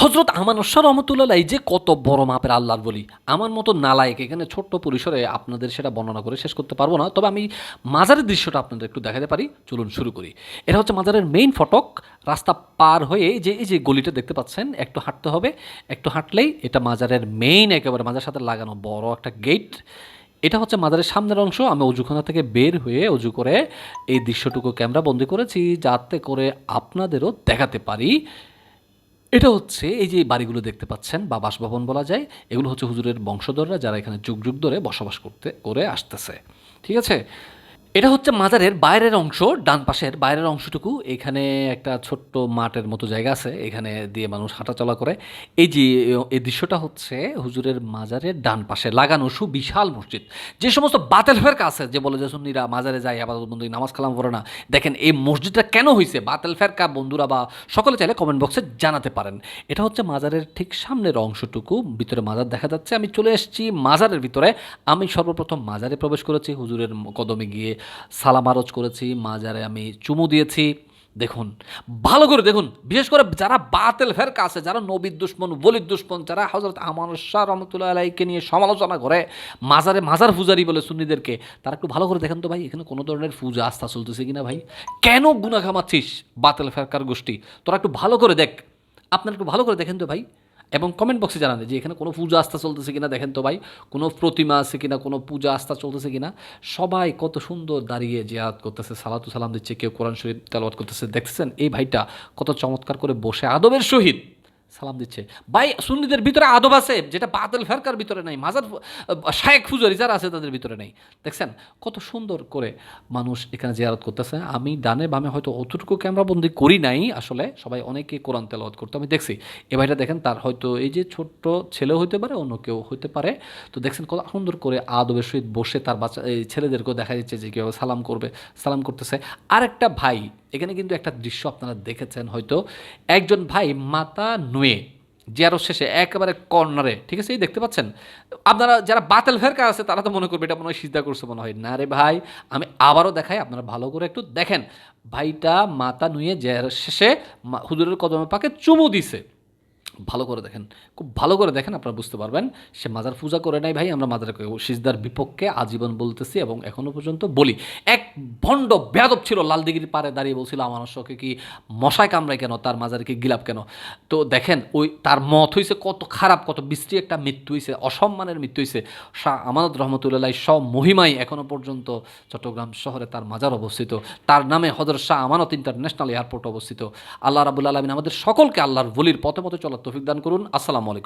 হজরত আমানুসার রহমতুল্লাহ যে কত বড় মাপের আল্লাহর বলি। আমার মতো নালায়ক এখানে ছোট্ট পরিসরে আপনাদের সেটা বর্ণনা করে শেষ করতে পারব না। তবে আমি মাজারের দৃশ্যটা আপনাদের একটু দেখাতে পারি। চলুন শুরু করি। এটা হচ্ছে মাজারের মেইন ফটক। রাস্তা পার হয়ে যে, এই যে গলিটা দেখতে পাচ্ছেন, একটু হাঁটতে হবে। একটু হাঁটলেই এটা মাজারের মেইন একেবারে মাজার সাথে লাগানো বড় একটা গেট এটা হচ্ছে মাজারের সামনের অংশ। আমি অজুখানা থেকে বের হয়ে অজু করে এই দৃশ্যটুকু ক্যামেরা বন্দি করেছি, যাতে করে আপনাদেরও দেখাতে পারি। এটা হচ্ছে এই যে বাড়িগুলো দেখতে পাচ্ছেন বা বাসভবন বলা যায়, এগুলো হচ্ছে হুজুরের বংশধররা যারা এখানে যুগ যুগ ধরে বসবাস করতে, করে আসতেছে। ঠিক আছে? এটা হচ্ছে মাজারের বাইরের অংশ, ডান পাশের বাইরের অংশটুকু। এখানে একটা ছোট্ট মাঠের মতো জায়গা আছে, এখানে দিয়ে মানুষ হাঁটাচলা করে। এই যে এই দৃশ্যটা হচ্ছে হুজুরের মাজারের ডান পাশে লাগানো সুবিশাল মসজিদ। যে সমস্ত বাতেল ফেরকা আছে, যে বলে যে সুন্নিরা মাজারে যায় আবার বন্ধু নামাজ কালাম পড়ে না। দেখেন, এই মসজিদটা কেন হয়েছে বাতেল ফেরকা বন্ধুরা বা সকলে চাইলে কমেন্ট বক্সে জানাতে পারেন। এটা হচ্ছে মাজারের ঠিক সামনের অংশটুকু, ভিতরে মাজার দেখা যাচ্ছে। আমি চলে এসেছি মাজারের ভিতরে। আমি সর্বপ্রথম মাজারে প্রবেশ করেছি, হুজুরের কদমে গিয়ে সালাম আরজ করেছি, মাজারে আমি চুমু দিয়েছি। দেখুন, ভালো করে দেখুন, বিশেষ করে যারা বাতেল ফেরকা আছে, যারা নবীর দুশ্মন বলির দুশ্মন, যারা হজরত আমার শাহ রহমতুল্লাহ আলাইকে নিয়ে সমালোচনা করে, মাজারে মাজার পূজারি বলে সুন্নিদেরকে, তারা একটু ভালো করে দেখেন তো ভাই, এখানে কোনো ধরনের পূজা আস্থা চলতেছে কিনা ভাই? কেন গুনা খামাচ্ছিস বাতেল ফেরকার গোষ্ঠী? তোরা একটু ভালো করে দেখ। আপনারা একটু ভালো করে দেখেন তো ভাই। এবং কমেন্ট বক্সে জানান যে এখানে কোনো পূজা আস্থা চলতেছে কিনা, দেখেন তো ভাই, কোনো প্রতিমা আছে কিনা, কোনো পূজা আস্থা চলতেছে কিনা। সবাই কত সুন্দর দাঁড়িয়ে জিয়াদ করতেছে, সালাতু সালাম দিচ্ছে, কেউ কোরআন শরীফ তেলওয়াত করতেছে। দেখতেছেন, এই ভাইটা কত চমৎকার করে বসে আদবের সহিত। সালাম দিচ্ছে। ভাই, সুন্নিদের ভিতরে আদব আছে, যেটা বাতিল ফেরকার ভিতরে নাই মাজার শায়েক ফুজারি যারা আছে তাদের ভিতরে নেই। দেখছেন, কত সুন্দর করে মানুষ এখানে জিয়ারত করতেছে। আমি ডানে বামে হয়তো অতটুকু ক্যামেরাবন্দি করি নাই, আসলে সবাই অনেকে কোরআন তেলাওয়াত করতে, আমি দেখছি। এ ভাইটা দেখেন, তার হয়তো এই যে ছোট্ট ছেলে হইতে পারে, অন্য কেউ হইতে পারে। তো দেখছেন, কত সুন্দর করে আদবের সহিত বসে তার বাচ্চা এই ছেলেদেরকেও দেখা যাচ্ছে যে কীভাবে সালাম করবে, সালাম করতেছে। আরেকটা ভাই এখানে কিন্তু একটা দৃশ্য আপনারা দেখেছেন হয়তো। একজন ভাই মাতা নুয়ে, জিয়ারত শেষে একেবারে কর্নারে, ঠিক আছে, এই দেখতে পাচ্ছেন? আপনারা যারা বাতেল ফেরকা আছে, তারা তো মনে করবে এটা মনে হয় সিদ্ধা করছে, মনে হয়, না রে ভাই, আমি আবারও দেখাই, আপনারা ভালো করে একটু দেখেন। ভাইটা মাতা নুয়ে জিয়ারত শেষে হুজুরের কদমে পাকে চুমু দিছে। ভালো করে দেখেন, খুব ভালো করে দেখেন, আপনারা বুঝতে পারবেন। সে মাজার পূজা করে নাই ভাই, আমরা মাজার সিজদার বিপক্ষে আজীবন বলতেছি এবং এখনও পর্যন্ত বলি। এক ভণ্ড বেয়াদব ছিল লালদিগির পারে দাঁড়িয়ে বলছিল, আমার শোকে কি মশায় কামড়ায় কেন? তার মাজারে কি গিলাপ কেন? তো দেখেন, ওই তার মত হয়েছে কত খারাপ, কত বৃষ্টি একটা মৃত্যু হয়েছে অসম্মানের মৃত্যু হয়েছে শাহ আমানত রহমতুল্লাহ সব মহিমাই এখনও পর্যন্ত চট্টগ্রাম শহরে তার মাজার অবস্থিত। তার নামে হজরত শাহ আমানত ইন্টারন্যাশনাল এয়ারপোর্ট অবস্থিত। আল্লাহ রাবুল আলমিন আমাদের সকলকে আল্লাহর বলির পথে পথে চলার তৌফিক দান করুন। আসসালামু আলাইকুম।